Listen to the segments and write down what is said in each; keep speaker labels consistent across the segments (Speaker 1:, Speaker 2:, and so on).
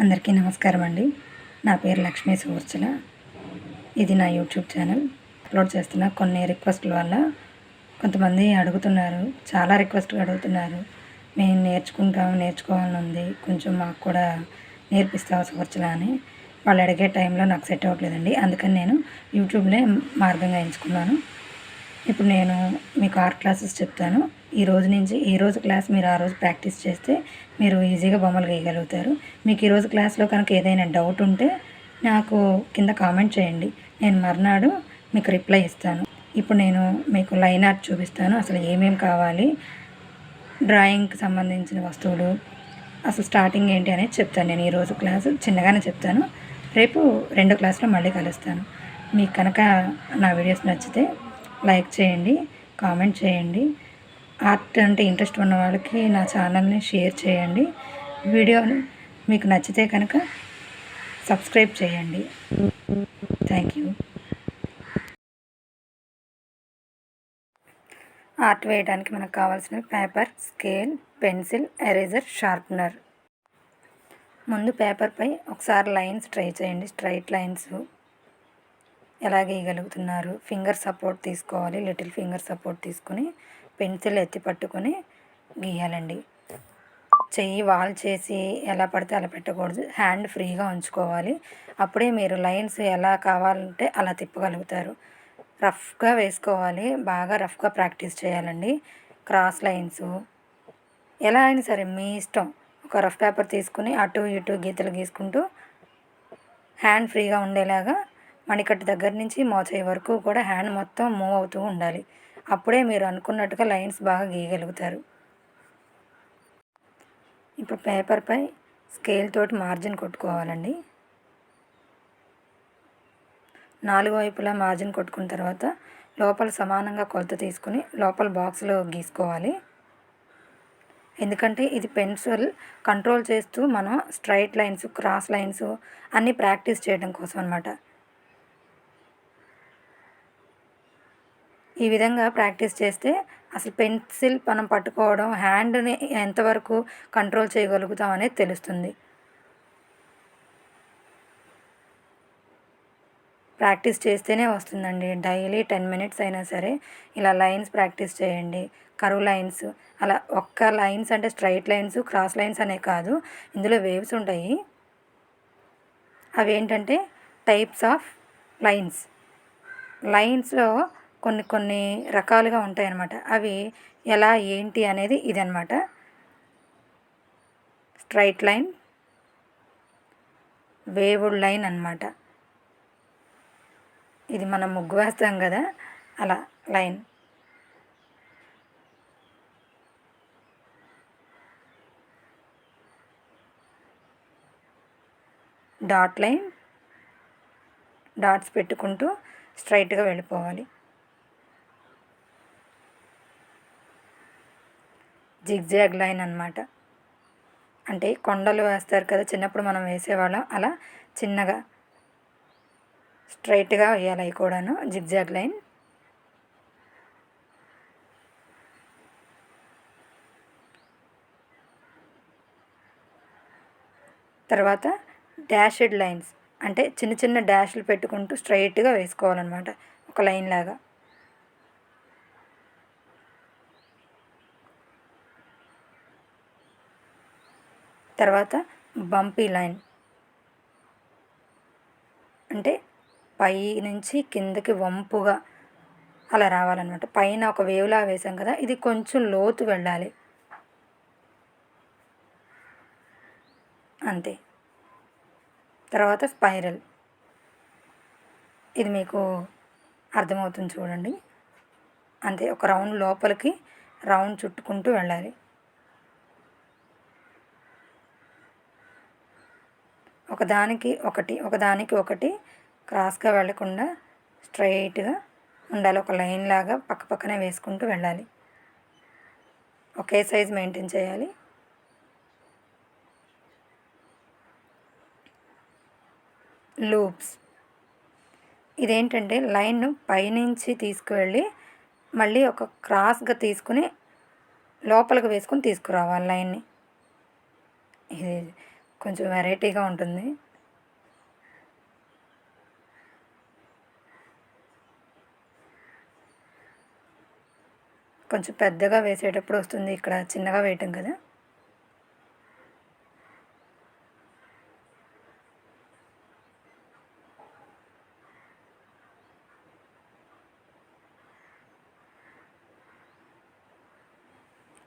Speaker 1: అందరికీ నమస్కారం అండి. నా పేరు లక్ష్మీ సువర్చల ఇది నా యూట్యూబ్ ఛానల్. అప్లోడ్ చేస్తున్న కొన్ని రిక్వెస్ట్ల వల్ల కొంతమంది అడుగుతున్నారు. చాలా రిక్వెస్ట్గా అడుగుతున్నారు. మేము నేర్చుకుంటాం నేర్చుకోవాలని ఉంది. కొంచెం మాకు కూడా నేర్పిస్తావు సువర్చల అని. వాళ్ళు అడిగే టైంలో నాకు సెట్ అవ్వట్లేదండి. అందుకని నేను యూట్యూబ్నే మార్గంగా ఎంచుకున్నాను. ఇప్పుడు నేను మీకు ఆర్ట్ క్లాసెస్ చెప్తాను. ఈ రోజు నుంచి ఈ రోజు క్లాస్ మీరు ఆ రోజు ప్రాక్టీస్ చేస్తే మీరు ఈజీగా బొమ్మలు గీయగలుగుతారు. మీకు ఈరోజు క్లాస్లో కనుక ఏదైనా డౌట్ ఉంటే నాకు కింద కామెంట్ చేయండి. నేను మర్నాడు మీకు రిప్లై ఇస్తాను. ఇప్పుడు నేను మీకు లైన్ ఆర్ట్ చూపిస్తాను. అసలు ఏమేమి కావాలి? డ్రాయింగ్కి సంబంధించిన వస్తువులు అసలు స్టార్టింగ్ ఏంటి అనేది చెప్తాను. నేను ఈరోజు క్లాసు చిన్నగానే చెప్తాను. రేపు రెండో క్లాస్లో మళ్ళీ కలుస్తాను. మీకు కనుక నా వీడియోస్ నచ్చితే లైక్ చేయండి కామెంట్ చేయండి. ఆర్ట్ అంటే ఇంట్రెస్ట్ ఉన్న వాళ్ళకి నా ఛానల్ని షేర్ చేయండి. వీడియోని మీకు నచ్చితే కనుక సబ్స్క్రైబ్ చేయండి. Thank you. ఆర్ట్ వేయడానికి మనకు కావాల్సిన paper scale pencil eraser sharpener. ముందు పేపర్పై ఒకసారి లైన్స్ ట్రై చేయండి. స్ట్రైట్ లైన్స్ ఎలా గీయగలుగుతున్నారు ఫింగర్ సపోర్ట్ తీసుకోవాలి. లిటిల్ ఫింగర్ సపోర్ట్ తీసుకొని పెన్సిల్ ఎత్తి పట్టుకొని గీయాలండి. చెయ్యి వాల్ చేసి ఎలా పడితే అలా పెట్టకూడదు. హ్యాండ్ ఫ్రీగా ఉంచుకోవాలి. అప్పుడే మీరు లైన్స్ ఎలా కావాలంటే అలా తిప్పగలుగుతారు. రఫ్గా వేసుకోవాలి. బాగా రఫ్గా ప్రాక్టీస్ చేయాలండి. Cross lines. ఎలా అయినా సరే మీ ఇష్టం. ఒక రఫ్ పేపర్ తీసుకుని అటు ఇటు గీతలు గీసుకుంటూ హ్యాండ్ ఫ్రీగా ఉండేలాగా మణికట్టు దగ్గర నుంచి మోచేయి వరకు కూడా హ్యాండ్ మొత్తం మూవ్ అవుతూ ఉండాలి. అప్పుడే మీరు అనుకున్నట్టుగా లైన్స్ బాగా గీయగలుగుతారు. ఇప్పుడు పేపర్పై స్కేల్ తోటి మార్జిన్ కొట్టుకోవాలండి. నాలుగు వైపులా మార్జిన్ కొట్టుకున్న తర్వాత లోపల సమానంగా కొలత తీసుకుని లోపల బాక్స్లో గీసుకోవాలి. ఎందుకంటే ఇది పెన్సిల్ కంట్రోల్ చేస్తూ మనం స్ట్రైట్ లైన్స్ క్రాస్ లైన్స్ అన్నీ ప్రాక్టీస్ చేయడం కోసం అనమాట ఈ విధంగా ప్రాక్టీస్ చేస్తే అసలు పెన్సిల్ మనం పట్టుకోవడం హ్యాండ్ని ఎంతవరకు కంట్రోల్ చేయగలుగుతాం అనేది తెలుస్తుంది. ప్రాక్టీస్ చేస్తేనే వస్తుందండి. డైలీ టెన్ మినిట్స్ అయినా సరే ఇలా లైన్స్ ప్రాక్టీస్ చేయండి. కరువు లైన్స్ అలా ఒక్క లైన్స్ అంటే స్ట్రైట్ లైన్స్ క్రాస్ లైన్స్ అనే కాదు. ఇందులో వేవ్స్ ఉంటాయి. అవి ఏంటంటే టైప్స్ ఆఫ్ లైన్స్. లైన్స్లో కొన్ని కొన్ని రకాలుగా ఉంటాయన్నమాట. అవి ఎలా ఏంటి అనేది ఇదనమాట స్ట్రైట్ లైన్ వేవుడ్ లైన్ అనమాట ఇది మనం ముగ్గు వేస్తాం కదా అలా లైన్. డాట్ లైన్ డాట్స్ పెట్టుకుంటూ స్ట్రైట్గా వెళ్ళిపోవాలి. జిగ్జాగ్ లైన్ అనమాట అంటే కొండలు వేస్తారు కదా చిన్నప్పుడు మనం వేసేవాళ్ళం. అలా చిన్నగా స్ట్రైట్గా వేయాలి అవి కూడాను జిగ్జాగ్ లైన్. తర్వాత డాషెడ్ లైన్స్. అంటే చిన్న చిన్న డాష్లు పెట్టుకుంటూ స్ట్రైట్గా వేసుకోవాలన్నమాట. ఒక లైన్ లాగా. తర్వాత బంపీ లైన్ అంటే పై నుంచి కిందకి వంపుగా అలా రావాలన్నమాట. పైన ఒక వేవ్లా వేసాం కదా ఇది కొంచెం లోతు వెళ్ళాలి. అంతే. తర్వాత స్పైరల్ ఇది మీకు అర్థమవుతుంది చూడండి. అంతే ఒక రౌండ్ లోపలికి రౌండ్ చుట్టుకుంటూ వెళ్ళాలి. ఒకదానికి ఒకటి ఒకదానికి ఒకటి క్రాస్గా వెళ్ళకుండా స్ట్రైట్గా ఉండాలి. ఒక లైన్ లాగా పక్క పక్కనే వేసుకుంటూ వెళ్ళాలి. ఒకే సైజ్ మెయింటైన్ చేయాలి. లూప్స్. ఇదేంటంటే లైన్ను పైనుంచి తీసుకువెళ్ళి మళ్ళీ ఒక క్రాస్గా తీసుకుని లోపలికి వేసుకొని తీసుకురావాలి లైన్ని. ఇది కొంచెం వెరైటీగా ఉంటుంది. కొంచెం పెద్దగా వేసేటప్పుడు వస్తుంది. ఇక్కడ చిన్నగా వేయటం కదా.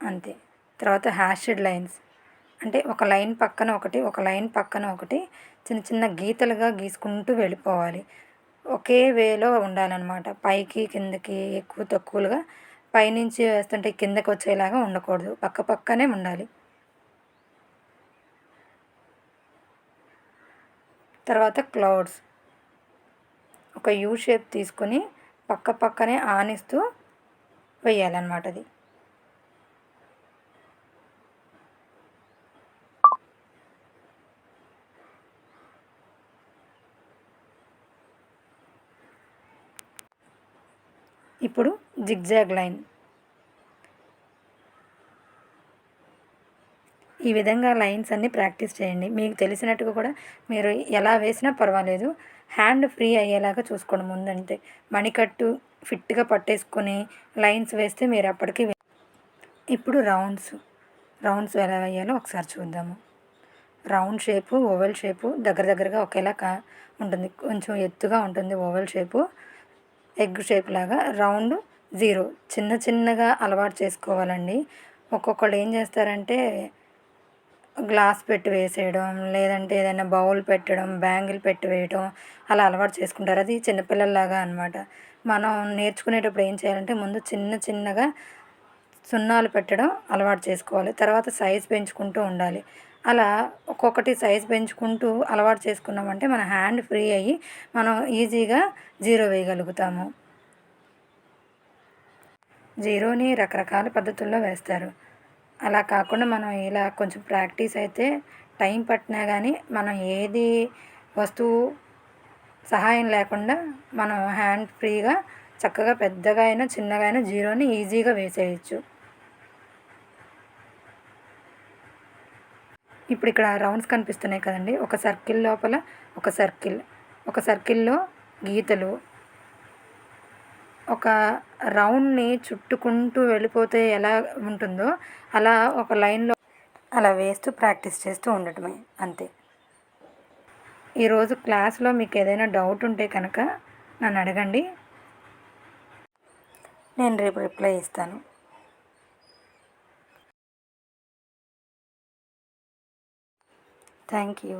Speaker 1: అంతే. తర్వాత హ్యాషెడ్ లైన్స్. అంటే ఒక లైన్ పక్కన ఒకటి ఒక లైన్ పక్కన ఒకటి చిన్న చిన్న గీతలుగా గీసుకుంటూ వెళ్ళిపోవాలి. ఒకే వేలో ఉండాలన్నమాట. పైకి కిందకి ఎక్కువ తక్కువలుగా పైనుంచి వేస్తుంటే కిందకి వచ్చేలాగా ఉండకూడదు. పక్క పక్కనే ఉండాలి. తర్వాత క్లౌడ్స్. ఒక యూ షేప్ తీసుకొని పక్క పక్కనే ఆనిస్తూ వేయాలన్నమాట అది. ఇప్పుడు జిగ్జాగ్ లైన్. ఈ విధంగా లైన్స్ అన్నీ ప్రాక్టీస్ చేయండి. మీకు తెలిసినట్టుగా కూడా మీరు ఎలా వేసినా పర్వాలేదు. హ్యాండ్ ఫ్రీ అయ్యేలాగా చూసుకోండి ముందంటే. మణికట్టు ఫిట్గా పట్టేసుకొని లైన్స్ వేస్తే మీరు అప్పటికి ఇప్పుడు రౌండ్స్. రౌండ్స్ ఎలా వేయాలో ఒకసారి చూద్దాము. రౌండ్ షేపు ఓవెల్ షేపు దగ్గర దగ్గరగా ఒకేలా కా ఉంటుంది. కొంచెం ఎత్తుగా ఉంటుంది ఓవెల్ షేపు. ఎగ్ షేప్ లాగా రౌండ్ జీరో. చిన్న చిన్నగా అలవాటు చేసుకోవాలండి. ఒక్కొక్కళ్ళు ఏం చేస్తారంటే గ్లాస్ పెట్టి వేసేయడం లేదంటే ఏదైనా బౌల్ పెట్టడం బ్యాంగిల్ పెట్టి వేయడం అలా అలవాటు చేసుకుంటారు. అది చిన్నపిల్లల్లాగా అనమాట మనం నేర్చుకునేటప్పుడు ఏం చేయాలంటే ముందు చిన్న చిన్నగా సున్నాలు పెట్టడం అలవాటు చేసుకోవాలి. తర్వాత సైజ్ పెంచుకుంటూ ఉండాలి. అలా ఒక్కొక్కటి సైజ్ పెంచుకుంటూ అలవాటు చేసుకున్నామంటే మన హ్యాండ్ ఫ్రీ అయ్యి మనం ఈజీగా జీరో వేయగలుగుతాము. జీరోని రకరకాల పద్ధతుల్లో వేస్తారు. అలా కాకుండా మనం ఇలా కొంచెం ప్రాక్టీస్ అయితే టైం పట్టినా కానీ మనం ఏది వస్తువు సహాయం లేకుండా మనం హ్యాండ్ ఫ్రీగా చక్కగా పెద్దగా అయినా చిన్నగా అయినా జీరోని ఈజీగా వేసేయచ్చు. ఇప్పుడు ఇక్కడ రౌండ్స్ కనిపిస్తున్నాయి కదండి. ఒక సర్కిల్ లోపల ఒక సర్కిల్ ఒక సర్కిల్లో గీతలు. ఒక రౌండ్ని చుట్టుకుంటూ వెళ్ళిపోతే ఎలా ఉంటుందో అలా ఒక లైన్లో అలా వేస్తూ ప్రాక్టీస్ చేస్తూ ఉండటమే అంతే. ఈరోజు క్లాస్లో మీకు ఏదైనా డౌట్ ఉంటే కనుక నన్ను అడగండి. నేను రేపు రిప్లై ఇస్తాను. Thank you